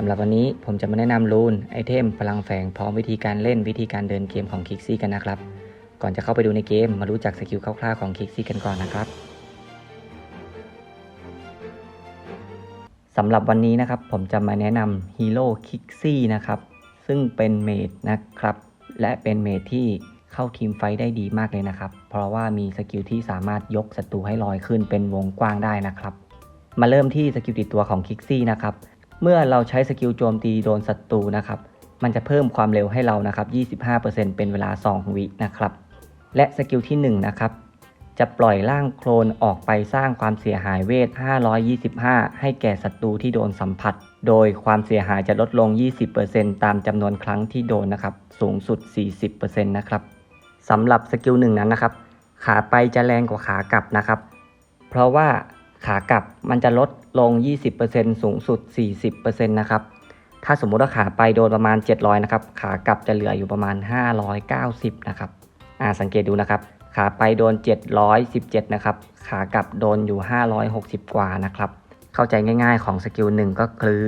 สำหรับวันนี้ผมจะมาแนะนำรูนไอเทมพลังแฝงพร้อมวิธีการเล่นวิธีการเดินเกมของคิกซี่กันนะครับ ก่อนจะเข้าไปดูในเกมมารู้จักสกิลคร่าวๆของคิกซี่กันก่อนนะครับสำหรับวันนี้นะครับผมจะมาแนะนำฮีโร่คิกซี่นะครับซึ่งเป็นเมดนะครับ และเป็นเมดที่เข้าทีมไฟท์ได้ดีมากเลยนะครับ เพราะว่ามีสกิลที่สามารถยกศัตรูให้ลอยขึ้นเป็นวงกว้างได้นะครับ มาเริ่มที่สกิลติดตัวของคิกซี่นะครับ เมื่อเราใช้สกิลโจมตีโดนศัตรูนะครับมันจะเพิ่มความเร็วให้เรานะครับ 25%เป็นเวลา 2 วินะครับ และสกิลที่ 1 นะครับ จะปล่อยร่างโคลนออกไปสร้างความเสียหายเวท 525 ให้แก่ศัตรูที่โดนสัมผัส โดยความเสียหายจะลดลง 20%ตามจำนวนครั้งที่โดนนะครับ สูงสุด 40%นะครับสำหรับสกิลหนึ่งนั้นนะครับ ขาไปจะแรงกว่าขากลับนะครับ เพราะว่า ขากลับมันจะลดลง 20%สูงสุด 40%นะครับ ถ้าสมมุติว่าขาไปโดนประมาณ 700 นะครับ ขากลับจะเหลืออยู่ประมาณ 590 นะครับ อ่าสังเกตดูนะครับ ขาไปโดน 717 นะครับ ขากลับโดนอยู่ 560 กว่านะครับ เข้าใจง่ายๆของสกิลหนึ่งก็คือ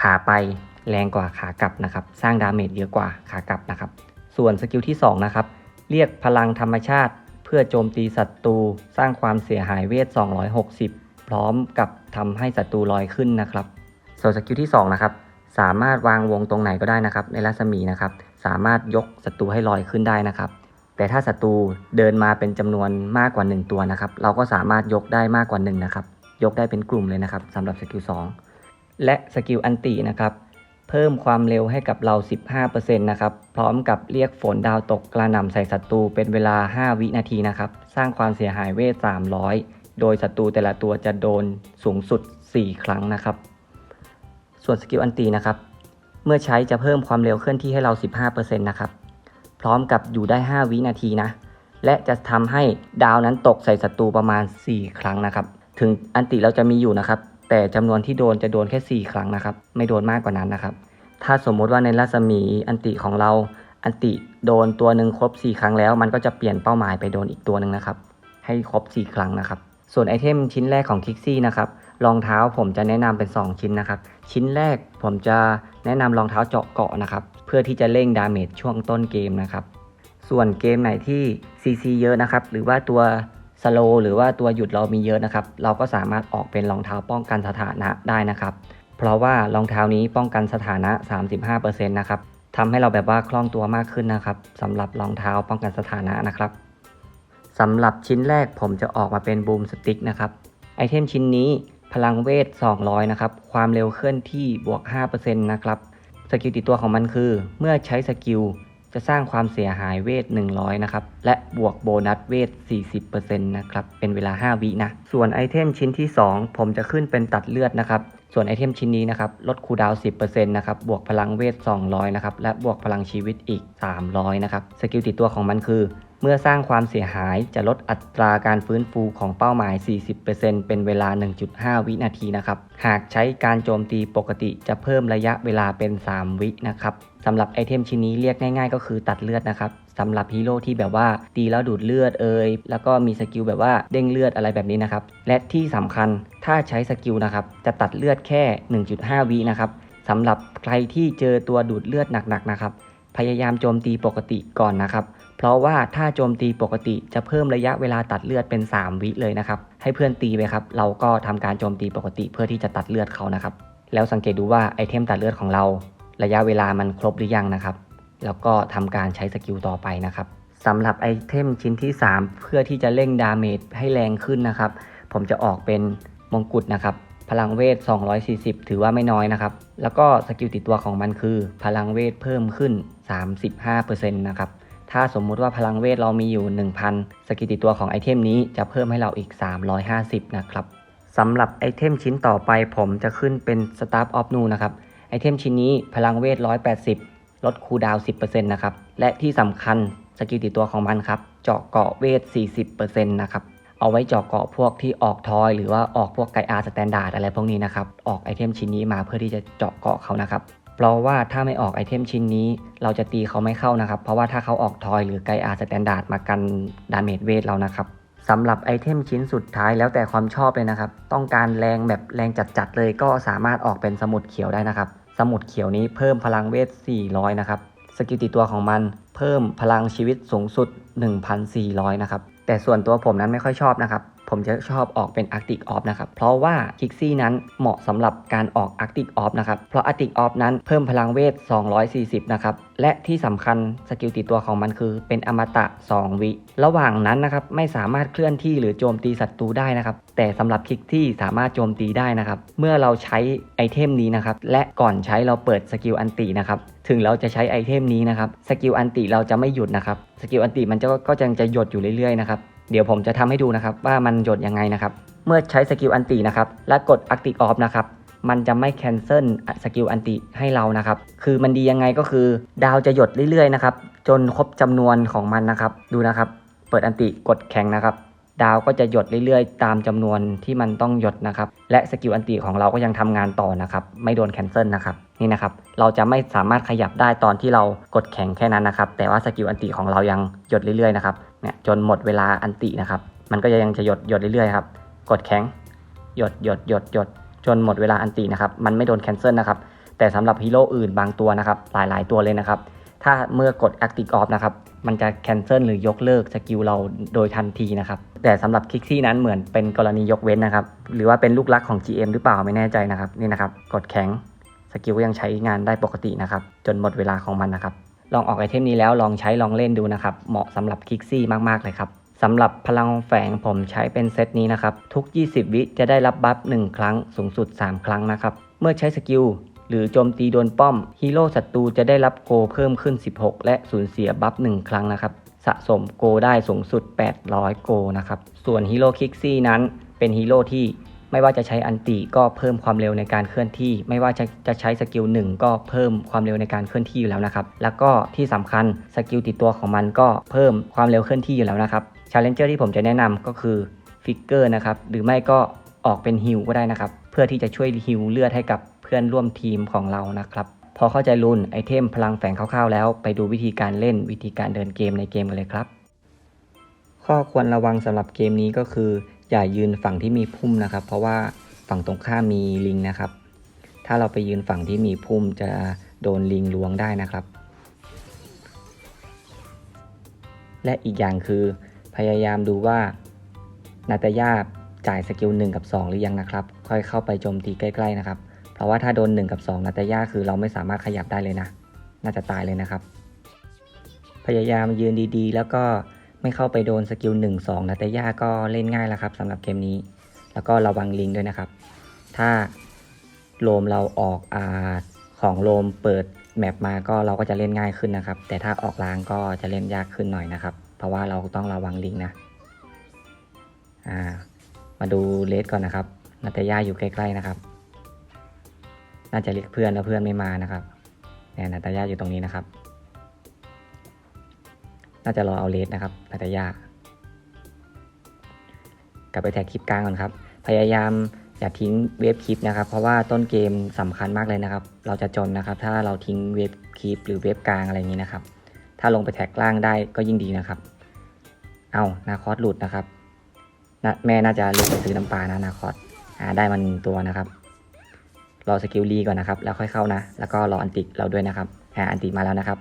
ขาไปแรงกว่าขากลับนะครับ สร้างดาเมจเยอะกว่าขากลับนะครับ ส่วนสกิลที่2นะครับ เรียกพลังธรรมชาติ เพื่อโจมตีศัตรูสร้างความเสียหายเวท 260 พร้อมกับทำให้ศัตรูลอยขึ้นนะครับส่วนสกิลที่2นะครับสามารถวางวงตรงไหนก็ได้นะครับ ในรัศมีนะครับ สามารถยกศัตรูให้ลอยขึ้นได้นะครับ แต่ถ้าศัตรูเดินมาเป็นจำนวนมากกว่า 1 ตัวนะครับ เราก็สามารถยกได้มากกว่า1นะครับยกได้เป็นกลุ่มเลยนะครับสำหรับสกิล2และสกิลอันตินะครับเพิ่มความเร็วให้กับเรา 15%นะครับ พร้อมกับเรียกฝนดาวตกกระหน่ำใส่ศัตรูเป็นเวลา 5 วินาทีนะครับ สร้างความเสียหายเวท 300 โดยศัตรูแต่ละตัวจะโดนสูงสุด 4 ครั้งนะครับ ส่วนสกิลอันตีนะครับ เมื่อใช้จะเพิ่มความเร็วเคลื่อนที่ให้เรา 15%นะครับ พร้อมกับอยู่ได้ 5 วินาทีนะ และจะทำให้ดาวนั้นตกใส่ศัตรูประมาณ 4 ครั้งนะครับ ถึงอันติเราจะมีอยู่นะครับ แต่จำนวนที่โดนจะโดนแค่ 4 ครั้งนะครับ ไม่โดนมากกว่านั้นนะครับ ถ้าสมมุติว่าในรัศมีอันติของเราอันติโดนตัวหนึ่งครบ 4 ครั้งแล้ว มันก็จะเปลี่ยนเป้าหมายไปโดนอีกตัวหนึ่งนะครับ ให้ครบ 4 ครั้งนะครับ ส่วนไอเทมชิ้นแรกของคิกซี่นะครับรองเท้าผมจะแนะนำเป็น 2 ชิ้นนะครับ ชิ้นแรกผมจะแนะนำรองเท้าเจาะเกาะนะครับ เพื่อที่จะเร่งดาเมจช่วงต้นเกมนะครับ ส่วนเกมไหนที่ CC เยอะนะครับ หรือว่าตัวสโลหรือว่าตัวหยุดเรามีเยอะนะครับ เราก็สามารถออกเป็นรองเท้าป้องกันสถานะได้นะครับ เพราะว่ารองเท้านี้ป้องกันสถานะ 35%นะครับทำให้เราแบบว่าคล่องตัวมากขึ้นนะครับสำหรับรองเท้าป้องกันสถานะนะครับ สำหรับชิ้นแรกผมจะออกมาเป็นบูมสติ๊กนะครับ ไอเทมชิ้นนี้พลังเวท 200 นะครับ ความเร็วเคลื่อนที่บวก 5%นะครับ สกิลติดตัวของมันคือ เมื่อใช้สกิลจะสร้างความเสียหายเวท 100 นะครับ และบวกโบนัสเวท 40%นะครับ เป็นเวลา 5 วินะ ส่วนไอเทมชิ้นที่ 2 ผมจะขึ้นเป็นตัดเลือดนะครับ ส่วนไอเทมชิ้นนี้นะครับ ลดคูลดาวน์10%นะครับ บวกพลังเวท 200 นะครับ และบวกพลังชีวิตอีก 300 นะครับ สกิลติดตัวของมันคือ เมื่อสร้างความเสียหายจะลดอัตราการฟื้นฟูของเป้าหมาย 40%เป็นเวลา 1.5 วินาทีนะครับ หากใช้การโจมตีปกติจะเพิ่มระยะเวลาเป็น 3 วินะครับสำหรับไอเทมชิ้นนี้เรียกง่ายๆ ก็คือตัดเลือดนะครับสำหรับฮีโร่ที่แบบว่าตีแล้วดูดเลือดเอ่ยแล้วก็มีสกิลแบบว่าเด้งเลือดอะไรแบบนี้นะครับ และที่สำคัญถ้าใช้สกิลนะครับจะตัดเลือดแค่ 1.5 วินะครับสำหรับใครที่เจอตัวดูดเลือดหนักๆนะครับ พยายามโจมตีปกติก่อนนะครับ ราะว่าถ้าโจมตีปกติจะเพิ่มระยะเวลาตัดเลือดเป็น 3 วิเลยนะครับ ให้เพื่อนตีไปครับ เราก็ทำการโจมตีปกติเพื่อที่จะตัดเลือดเขานะครับ แล้วสังเกตดูว่าไอเทมตัดเลือดของเรา ระยะเวลามันครบหรือยังนะครับ แล้วก็ทำการใช้สกิลต่อไปนะครับสำหรับไอเทมชิ้นที่ 3 เพื่อที่จะเร่งดาเมจให้แรงขึ้นนะครับ ผมจะออกเป็นมงกุฎนะครับ พลังเวท 240 ถือว่าไม่น้อยนะครับ แล้วก็สกิลติดตัวของมันคือ พลังเวทเพิ่มขึ้น 35%นะครับ ถ้าสมมุติว่าพลังเวทเรามีอยู่ 1,000 สกิลติดตัวของไอเทมนี้จะเพิ่มให้เราอีก 350 นะครับสำหรับไอเทมชิ้นต่อไปผมจะขึ้นเป็น Staff of Nu นะครับ ไอเทมชิ้นนี้พลังเวท 180 ลดคูดาวน์10%นะครับ และที่สำคัญสกิลติดตัวของมันครับ เจาะเกาะเวท 40%นะครับ เอาไว้เจาะเกาะพวกที่ออกทอย หรือว่าออกพวกไกอาร์สแตนดาร์ดอะไรพวกนี้นะครับ ออกไอเทมชิ้นนี้มาเพื่อที่จะเจาะเกาะเขานะครับ เพราะว่าถ้าไม่ออกไอเทมชิ้นนี้ เราจะตีเขาไม่เข้านะครับ เพราะว่าถ้าเขาออกทอยหรือไกอาร์สแตนดาร์ดมากันดาเมจเวทเรานะครับสำหรับไอเทมชิ้นสุดท้ายแล้วแต่ความชอบเลยนะครับ ต้องการแรงแบบแรงจัดๆเลยก็สามารถออกเป็นสมุดเขียวได้นะครับ สมุดเขียวนี้เพิ่มพลังเวท 400 นะครับ สกิลติตัวของมันเพิ่มพลังชีวิตสูงสุด 1,400 นะครับ แต่ส่วนตัวผมนั้นไม่ค่อยชอบนะครับ ผมจะชอบออกเป็น Arctic Off นะครับ เพราะว่าคิกซี่นั้นเหมาะสำหรับการออก Arctic Off นะครับ เพราะ Arctic Off นั้นเพิ่มพลังเวท 240 นะครับ และที่สำคัญสกิลติดตัวของมันคือเป็นอมตะ 2 วิ ระหว่างนั้นนะครับไม่สามารถเคลื่อนที่หรือโจมตีศัตรูได้นะครับ แต่สำหรับคิกซี่สามารถโจมตีได้นะครับ เมื่อเราใช้ไอเทมนี้นะครับ และก่อนใช้เราเปิดสกิลอันตินะครับ ถึงเราจะใช้ไอเทมนี้นะครับ สกิลอันติเราจะไม่หยุดนะครับ สกิลอันติมันจะก็จะจะหยดอยู่เรื่อยๆนะครับ เดี๋ยวผมจะทำให้ดูนะครับว่ามันหยดยังไงนะครับ เมื่อใช้สกิลอันตินะครับ และกด Arctic Off นะครับมันจะไม่แคนเซิลสกิลอันติให้เรานะครับ คือมันดียังไงก็คือดาวจะหยดเรื่อยๆนะครับ จนครบจำนวนของมันนะครับ ดูนะครับ เปิดอันติกดแข็งนะครับ ดาวก็จะหยดเรื่อยๆ ตามจำนวนที่มันต้องหยดนะครับ และสกิลอันติของเราก็ยังทำงานต่อนะครับ ไม่โดนแคนเซิลนะครับ นี่นะครับ เราจะไม่สามารถขยับได้ตอนที่เรากดแข็งแค่นั้นนะครับ แต่ว่าสกิลอันติของเรายังหยดเรื่อยๆนะครับ เนี่ยจนหมดเวลาอันตินะครับ มันก็ยังจะหยดหยดเรื่อยๆครับ กดแข็งหยดหยดหยดหยดจนหมดเวลาอันตินะครับ มันไม่โดนแคนเซิลนะครับ แต่สำหรับฮีโร่อื่นบางตัวนะครับ หลายๆตัวเลยนะครับ ถ้าเมื่อกด Active Off นะครับ มันจะแคนเซิลหรือยกเลิกสกิลเราโดยทันทีนะครับ แต่สำหรับคิกซี่นั้นเหมือนเป็นกรณียกเว้นนะครับ หรือว่าเป็นลูกรักของ GM หรือเปล่าไม่แน่ใจนะครับ นี่นะครับ กดแข็งสกิลก็ยังใช้งานได้ปกตินะครับ จนหมดเวลาของมันนะครับ ลองออกไอเทมนี้แล้วลองใช้ลองเล่นดูนะครับ เหมาะสำหรับคิกซี่มาก ๆ เลยครับสำหรับพลังแฝงผมใช้เป็นเซตนี้นะครับ ทุก 20 วิจะได้รับบัฟ 1 ครั้งสูงสุด 3 ครั้งนะครับ เมื่อใช้สกิลหรือโจมตีโดนป้อมฮีโร่ศัตรูจะได้รับโกเพิ่มขึ้น 16 และสูญเสียบัฟ 1 ครั้งนะครับ สะสมโกได้สูงสุด 800 โกนะครับ ส่วนฮีโร่คิกซี่นั้นเป็นฮีโร่ที่ ไม่ว่าจะใช้อันติก็เพิ่มความเร็วในการเคลื่อนที่ ไม่ว่าจะจะใช้สกิล1ก็เพิ่มความเร็วในการเคลื่อนที่อยู่แล้วนะครับแล้วก็ที่สำคัญสกิลติดตัวของมันก็เพิ่มความเร็วเคลื่อนที่อยู่แล้วนะครับชาเลนเจอร์ที่ผมจะแนะนำก็คือฟิกเกอร์นะครับหรือไม่ก็ออกเป็นฮิลก็ได้นะครับเพื่อที่จะช่วยฮิลเลือดให้กับเพื่อนร่วมทีมของเรานะครับพอเข้าใจรุ่นไอเทมพลังแฝงคร่าวๆ แล้วไปดูวิธีการเล่นวิธีการเดินเกมในเกมกันเลยครับ ข้อควรระวังสำหรับเกมนี้ก็คือ อย่ายืนฝั่งที่มีพุ่มนะครับ เพราะว่าฝั่งตรงข้ามมีลิงนะครับ ถ้าเราไปยืนฝั่งที่มีพุ่มจะโดนลิงล้วงได้นะครับ และอีกอย่างคือพยายามดูว่านาตาย่าจ่ายสกิล1กับ 2 หรือยังนะครับ ค่อยเข้าไปโจมตีใกล้ๆนะครับ เพราะว่าถ้าโดน 1 กับ 2 นาตาย่าคือเราไม่สามารถขยับได้เลยนะ น่าจะตายเลยนะครับ พยายามยืนดีๆ แล้วก็ ไม่เข้าไปโดนสกิล1 2นาตาย่าก็เล่นง่ายแล้วครับสำหรับเกมนี้ แล้วก็ระวังลิงด้วยนะครับ ถ้าโลมเราออกอาของโลมเปิดแมปมาก็เราก็จะเล่นง่ายขึ้นนะครับ แต่ถ้าออกล้างก็จะเล่นยากขึ้นหน่อยนะครับ เพราะว่าเราต้องระวังลิงนะามาดูเลสก่อนนะครับนาตาย่าอยู่ใกล้ๆนะครับ น่าจะเรียกเพื่อนแล้วเพื่อนไม่มานะครับเนี่ยนาตาย่าอยู่ตรงนี้นะครับ น่าจะรอเอาเลสนะครับนาตาย่ากลับไปแท็กคลิปกลางก่อนครับ พยายามอย่าทิ้งเวฟคลิปนะครับ เพราะว่าต้นเกมสำคัญมากเลยนะครับ เราจะจนนะครับ ถ้าเราทิ้งเวฟคลิปหรือเวฟกลางอะไรอย่างนี้นะครับ ถ้าลงไปแท็กล่างได้ก็ยิ่งดีนะครับ เอานาคอสหลุดนะครับแม่น่าจะลุกไปซื้อน้ำปลานะนาคอสอ่าได้มันตัวนะครับ รอสกิลรีก่อนนะครับ แล้วค่อยเข้านะ แล้วก็รออันติเราด้วยนะครับอ่าอันติมาแล้วนะครับ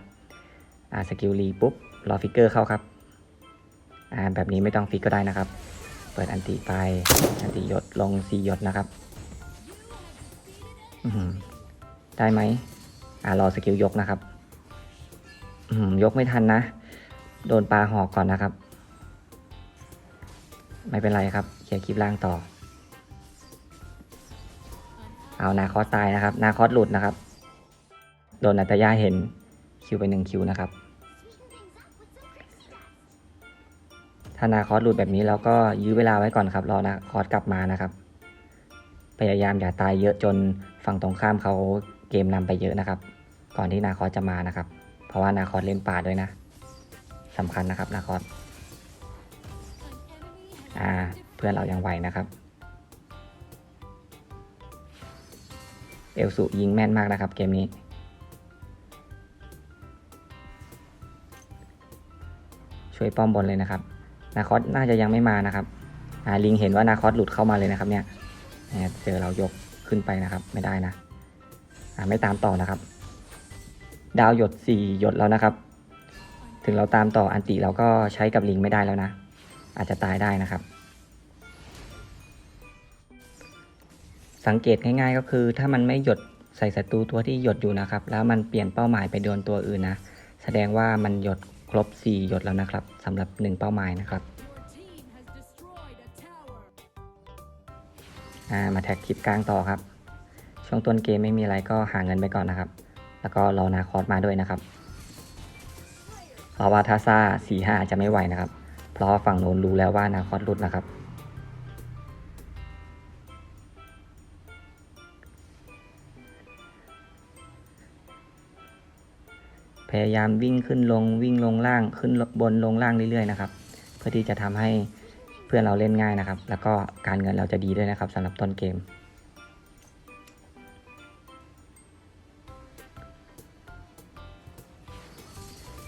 อ่าสกิลรีปุ๊บ รอฟิกเกอร์เข้าครับ อ่าแบบนี้ไม่ต้องฟิกก็ได้นะครับ เปิดอันติไป อันติหยดลงสีหยดนะครับอื้อหือได้ไหมอ่ารอสกิลยกนะครับอื้อหือยกไม่ทันนะ โดนปลาหอกก่อนนะครับ ไม่เป็นไรครับเคลียร์คลิปล่างต่อ เอานาคอสตายนะครับ นาคอสหลุดนะครับ โดนนาตยาเห็นคิวไปหนึ่งคิวนะครับ ถ้านาคอสหลุดแบบนี้เราก็ยื้อเวลาไว้ก่อนครับ รอนาคอสกลับมานะครับ พยายามอย่าตายเยอะจนฝั่งตรงข้ามเขาเกมนำไปเยอะนะครับ ก่อนที่นาคอสจะมานะครับ เพราะว่านาคอสเล่นป่าด้วยนะสำคัญนะครับนาคอสอ่า เพื่อนเรายังไหวนะครับเอลสุยิงแม่นมากนะครับ เกมนี้ ช่วยป้อมบนเลยนะครับ นาคอสน่าจะยังไม่มานะครับอ่าลิงเห็นว่านาคอสหลุดเข้ามาเลยนะครับเนี่ยเจอเรายกขึ้นไปนะครับ ไม่ได้นะอ่าไม่ตามต่อนะครับ ดาวหยดสี่หยดแล้วนะครับ ถึงเราตามต่ออันติเราก็ใช้กับลิงไม่ได้แล้วนะ อาจจะตายได้นะครับ สังเกตง่ายๆก็คือ ถ้ามันไม่หยดใส่ศัตรูตัวที่หยดอยู่นะครับ แล้วมันเปลี่ยนเป้าหมายไปโดนตัวอื่นนะแสดงว่ามันหยด ครบ 4 หยดแล้วนะครับสำหรับ 1 เป้าหมายนะครับามาแท็กคลิปกลางต่อครับ ช่วงต้นเกมไม่มีอะไรก็หาเงินไปก่อนนะครับ แล้วก็รอนาคอสมาด้วยนะครับเพราะว่าถ้าซ่าสี่ห้าจะไม่ไหวนะครับ เพราะฝั่งโน้นรู้แล้วว่านาคอสหลุดนะครับ พยายามวิ่งขึ้นลงวิ่งลงล่างขึ้นบนลงล่างเรื่อยๆนะครับ เพื่อที่จะทำให้เพื่อนเราเล่นง่ายนะครับ แล้วก็การเงินเราจะดีด้วยนะครับสำหรับต้นเกม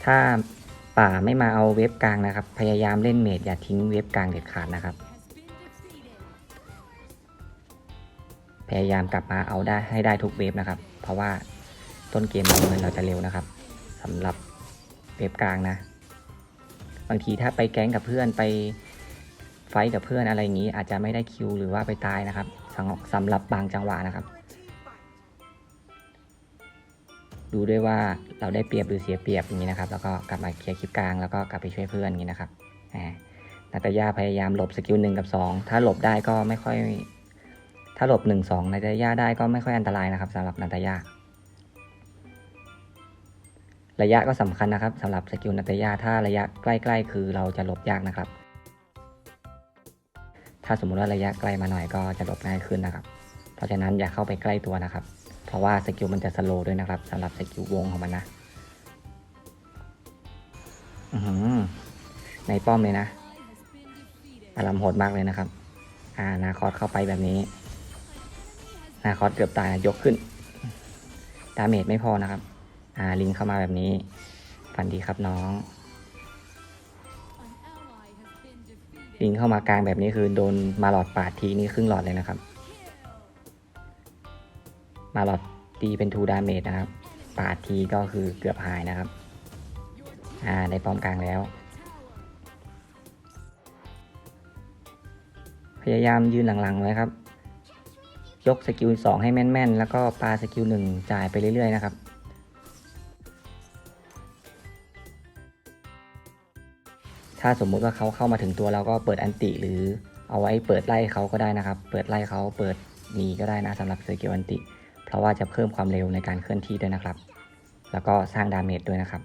ถ้าป่าไม่มาเอาเว็บกลางนะครับ พยายามเล่นเมดอย่าทิ้งเว็บกลางเด็ดขาดนะครับ พยายามกลับมาเอาได้ให้ได้ทุกเวฟนะครับ เพราะว่าต้นเกมเราเงินเราจะเร็วนะครับ สำหรับเวฟกลางนะ บางทีถ้าไปแก๊งกับเพื่อนไปไฟกับเพื่อนอะไรอย่างนี้ อาจจะไม่ได้คิวหรือว่าไปตายนะครับสำหรับบางจังหวะนะครับ ดูด้วยว่าเราได้เปรียบหรือเสียเปรียบอย่างนี้นะครับ แล้วก็กลับมาเคลียร์คลิปกลางแล้วก็กลับไปช่วยเพื่อนอย่างนี้นะครับนาตาย่าพยายามหลบสกิลหนึ่งกับสองถ้าหลบได้ก็ไม่ค่อย ถ้าหลบหนึ่งสองนาตาย่าได้ก็ไม่ค่อยอันตรายนะครับสำหรับนาตาย่า ระยะก็สำคัญนะครับสำหรับสกิลนาตยาถ้าระยะใกล้ๆ คือเราจะหลบยากนะครับ ถ้าสมมุติว่าระยะใกล้มาหน่อยก็จะหลบง่ายขึ้นนะครับ เพราะฉะนั้นอย่าเข้าไปใกล้ตัวนะครับ เพราะว่าสกิลมันจะสโลว์ด้วยนะครับสำหรับสกิลวงของมันนะอื้อหือในป้อมเลยนะอารมโหดมากเลยนะครับ อ่านาคอสเข้าไปแบบนี้ นาคอสเกือบตายยกขึ้น ดาเมจไม่พอนะครับ อ่าลิงเข้ามาแบบนี้ฟันดีครับน้อง ลิงเข้ามากลางแบบนี้คือโดนมาหลอดปาดทีนี่ครึ่งหลอดเลยนะครับ มาหลอดตีเป็นทูดาเมจนะครับ ปาดทีก็คือเกือบหายนะครับ อ่าในป้อมกลางแล้ว พยายามยืนหลังๆไว้ครับ ยกสกิลสองให้แม่นๆ แล้วก็ปาสกิลหนึ่งจ่ายไปเรื่อยๆนะครับ ถ้าสมมุติว่าเขาเข้ามาถึงตัวเราก็เปิดอันติหรือเอาไว้เปิดไล่เขาก็ได้นะครับ เปิดไล่เขาเปิดหนีก็ได้นะสำหรับสกิลอันติ เพราะว่าจะเพิ่มความเร็วในการเคลื่อนที่ด้วยนะครับ แล้วก็สร้างดาเมจด้วยนะครับ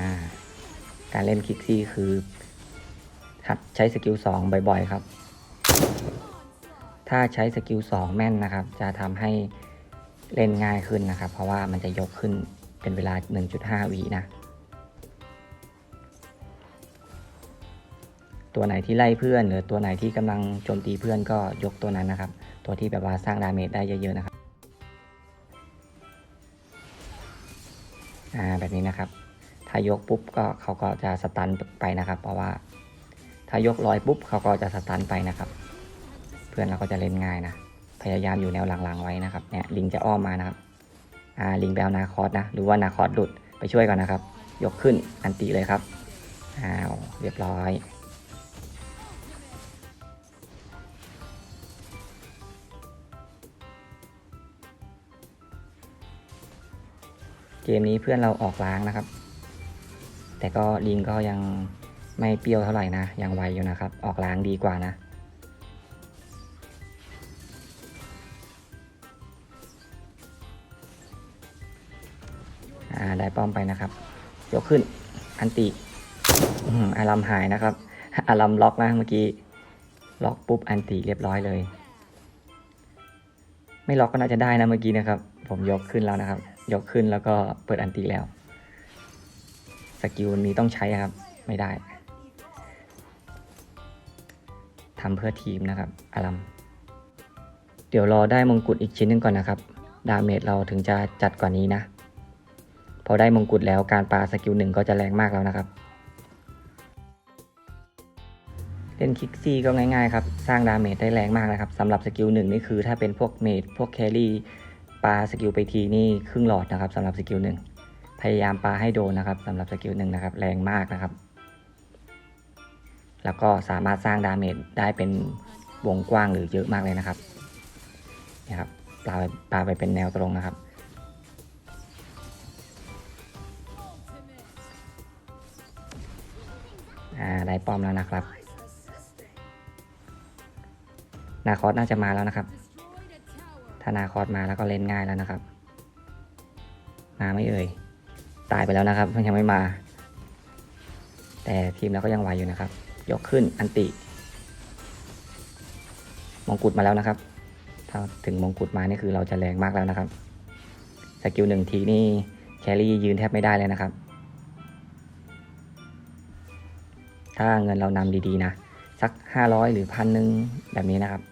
าการเล่นคิกซี่คือหัดใช้สกิลสองบ่อยๆ ครับ ถ้าใช้สกิลสองแม่นนะครับ จะทำให้เล่นง่ายขึ้นนะครับ เพราะว่ามันจะยกขึ้น เป็นเวลา 1.5วินะ ตัวไหนที่ไล่เพื่อน หรือตัวไหนที่กำลังโจมตีเพื่อนก็ยกตัวนั้นนะครับ ตัวที่แบบว่าสร้างดาเมจได้เยอะๆนะครับ อ่าแบบนี้นะครับ ถ้ายกปุ๊บก็เขาก็จะสตันไปนะครับ เพราะว่า ถ้ายกลอยปุ๊บเขาก็จะสตันไปนะครับ เพื่อนเราก็จะเล่นง่ายนะ พยายามอยู่แนวหลังๆไว้นะครับ เนี่ยลิงจะอ้อมมานะครับ อ่าลิงไปเอานาคอสนะหรือว่านาคอสหลุดไปช่วยก่อนนะครับ ยกขึ้นอันติเลยครับอ้าวเรียบร้อยเกมนี้เพื่อนเราออกล้างนะครับ แต่ก็ลิงก็ยังไม่เปรี้ยวเท่าไหร่นะ ยังไวอยู่นะครับ ออกล้างดีกว่านะ อ่าได้ป้อมไปนะครับ ยกขึ้น อันติอารัมหายนะครับอารัมล็อกนะเมื่อกี้ ล็อกปุ๊บอันติเรียบร้อยเลย ไม่ล็อกก็น่าจะได้นะเมื่อกี้นะครับ ผมยกขึ้นแล้วนะครับ ยกขึ้นแล้วก็เปิดอันติแล้ว สกิลนี้ต้องใช้ครับ ไม่ได้ทำเพื่อทีมนะครับอารัมเดี๋ยวรอได้มงกุฎอีกชิ้นหนึงก่อนนะครับ ดาเมจเราถึงจะจัดกว่านี้นะ พอได้มงกุฎแล้วการปาสกิลหนึ่งก็จะแรงมากแล้วนะครับ เล่นคิกซี่ก็ง่ายๆครับ สร้างดาเมจได้แรงมากนะครับสำหรับสกิลหนึ่งนี่คือถ้าเป็นพวกเมจพวกแครี่ปาสกิลไปทีนี่ครึ่งหลอดนะครับสำหรับสกิลหนึ่งพยายามปาให้โดนนะครับสำหรับสกิลหนึ่งนะครับแรงมากนะครับ แล้วก็สามารถสร้างดาเมจได้เป็นวงกว้างหรือเยอะมากเลยนะครับนี่ครับปาไปปาไปเป็นแนวตรงนะครับ ได้ป้อมแล้วนะครับนาคอสน่าจะมาแล้วนะครับ ถ้านาคอสมาแล้วก็เล่นง่ายแล้วนะครับ มาไม่เอ่ย ตายไปแล้วนะครับมันยังไม่มา แต่ทีมเราก็ยังไหวอยู่นะครับ ยกขึ้นอันติ มงกุฎมาแล้วนะครับ ถ้าถึงมงกุฎมานี่คือเราจะแรงมากแล้วนะครับ สกิลหนึ่งทีนี่แครี่ยืนแทบไม่ได้เลยนะครับ ถ้าเงินเรานำดีๆนะ สัก 500 หรือพันหนึ่งแบบนี้นะครับ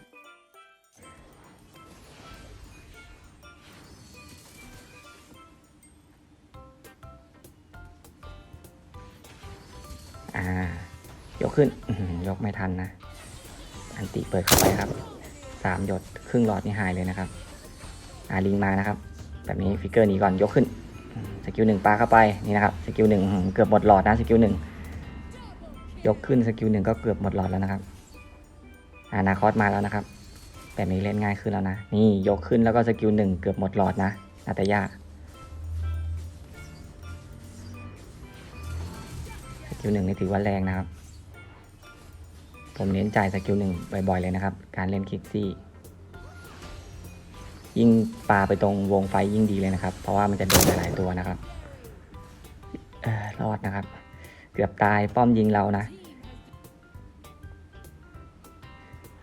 อ่า ยกขึ้น ยกไม่ทันนะ อันติเปิดเข้าไปครับสามหยดครึ่งหลอดนี่หายเลยนะครับ อ่าลิงมานะครับ แบบนี้ฟิกเกอร์หนี้ก่อนยกขึ้นสกิลหนึ่งปาเข้าไปนี่นะครับสกิลหนึ่งเกือบหมดหลอดนะสกิลหนึ่ง ยกขึ้นสกิลหนึ่งก็เกือบหมดหลอดแล้วนะครับอานาคอสมาแล้วนะครับ แบบนี้เล่นง่ายขึ้นแล้วนะ นี่ยกขึ้นแล้วก็สกิลหนึ่งเกือบหมดหลอดนะนาตายาสกิลหนึ่งนี่ถือว่าแรงนะครับ ผมเน้นจ่ายสกิลหนึ่งบ่อยๆเลยนะครับ การเล่นคิกซี่ ยิ่งปาไปตรงวงไฟยิ่งดีเลยนะครับ เพราะว่ามันจะโดนหลายตัวนะครับออรอดนะครับ กือบตายป้อมยิงเรานะ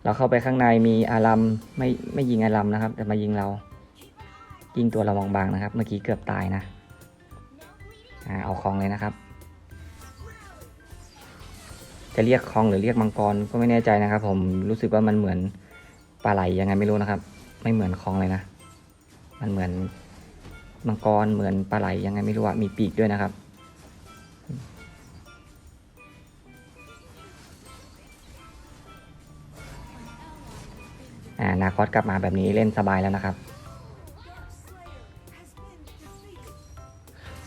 เราเข้าไปข้างในมีอารัมไม่ไม่ยิงอารัมนะครับ แต่มายิงเรา ยิงตัวเราบางๆนะครับ เมื่อกี้เกือบตายนะอ่าเอาคลองเลยนะครับ จะเรียกคลองหรือเรียกมังกรก็ไม่แน่ใจนะครับ ผมรู้สึกว่ามันเหมือนปลาไหลยังไงไม่รู้นะครับ ไม่เหมือนคลองเลยนะ มันเหมือนมังกรเหมือนปลาไหลยังไงไม่รู้อะมีปีกด้วยนะครับ นาคอสกลับมาแบบนี้เล่นสบายแล้วนะครับ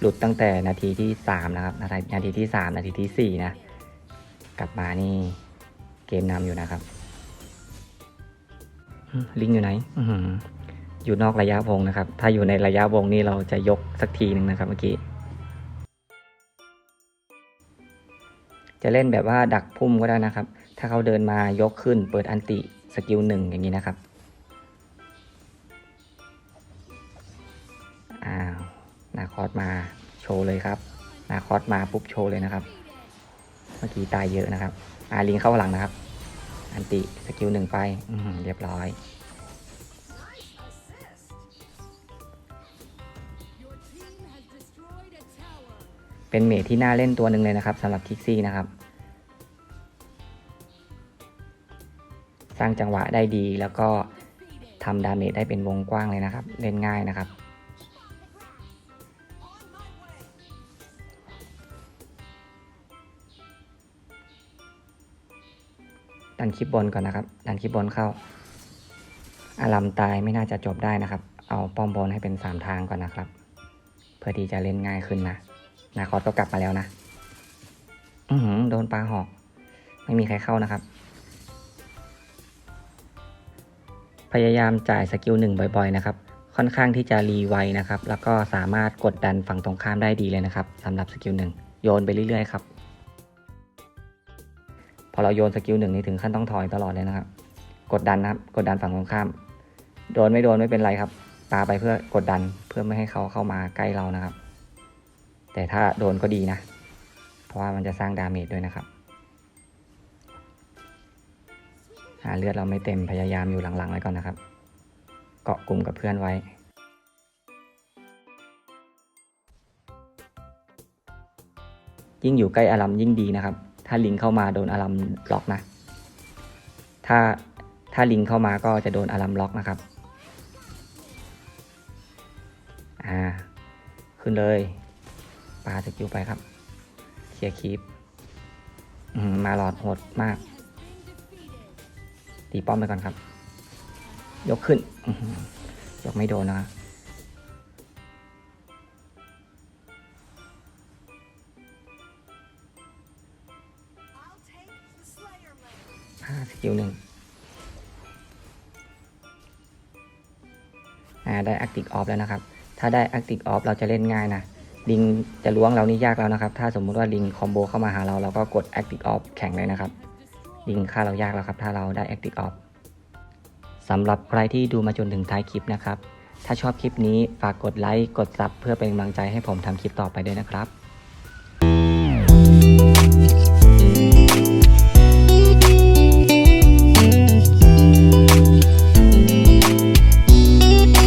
หลุดตั้งแต่นาทีที่สามนะครับ นาทีนาทีที่สามนาทีที่สี่นะ กลับมานี่เกมนำอยู่นะครับลิงอยู่ไหนออยู่นอกระยะวงนะครับ ถ้าอยู่ในระยะวงนี่เราจะยกสักทีหนึ่งนะครับเมื่อกี้ จะเล่นแบบว่าดักพุ่มก็ได้นะครับ ถ้าเขาเดินมายกขึ้นเปิดอันติ สกิลหนึ่งอย่างนี้นะครับอ้าวนาคอสมาโชว์เลยครับนาคอสมาปุ๊บโชว์เลยนะครับ เมื่อกี้ตายเยอะนะครับ อาลิงเข้าหลังนะครับ อันติสกิลหนึ่งไปเรียบร้อยเป็นเมทที่น่าเล่นตัวหนึ่งเลยนะครับสำหรับคิกซี่นะครับ สร้างจังหวะได้ดี แล้วก็ทำดาเมจได้เป็นวงกว้างเลยนะครับ เล่นง่ายนะครับ ดันคลิปบนก่อนนะครับ ดันคลิปบนเข้า อารัมตายไม่น่าจะจบได้นะครับ เอาป้อมบนให้เป็นสามทางก่อนนะครับ เพื่อที่จะเล่นง่ายขึ้นนะ นาคอสก็กลับมาแล้วนะ อือโดนปลาหอก ไม่มีใครเข้านะครับ พยายามจ่ายสกิลหนึ่งบ่อยๆนะครับค่อนข้างที่จะรีไวนะครับแล้วก็สามารถกดดันฝั่งตรงข้ามได้ดีเลยนะครับสำหรับสกิลหนึ่งโยนไปเรื่อยๆครับพอเราโยนสกิลหนึ่งนี่ถึงขั้นต้องถอยตลอดเลยนะครับ กดดันนะครับกดดันฝั่งตรงข้าม โดนไม่โดนไม่เป็นไรครับปาไปเพื่อกดดันเพื่อไม่ให้เขาเข้ามาใกล้เรานะครับ แต่ถ้าโดนก็ดีนะ เพราะว่ามันจะสร้างดาเมจด้วยนะครับ หาเลือดเราไม่เต็มพยายามอยู่หลังๆไว้ก่อนนะครับ เกาะกลุ่มกับเพื่อนไว้ ยิ่งอยู่ใกล้อารัมยิ่งดีนะครับ ถ้าลิงเข้ามาโดนอารัมล็อกนะ ถ้าถ้าลิงเข้ามาก็จะโดนอารัมล็อกนะครับอ่าขึ้นเลยปลาสกิลไปครับเคลียร์คีปมมาหลอดโหดมาก ตีป้อมไปก่อนครับ ยกขึ้นยกไม่โดนนะอ่าสกิลหนึ่งอ่าได้ Active Off แล้วนะครับ ถ้าได้ Active Off เราจะเล่นง่ายนะ ลิงจะล้วงเรานี่ยากแล้วนะครับ ถ้าสมมุติว่าลิงคอมโบเข้ามาหาเรา เราก็กด Active Off แข่งเลยนะครับ ยิงค่าเรายากแล้วครับ ถ้าเราได้ Active Off สำหรับใครที่ดูมาจนถึงท้ายคลิปนะครับ ถ้าชอบคลิปนี้ฝากกดไลค์ กดซับเพื่อเป็นกำลังใจให้ผมทำคลิปต่อไปด้วยนะครับ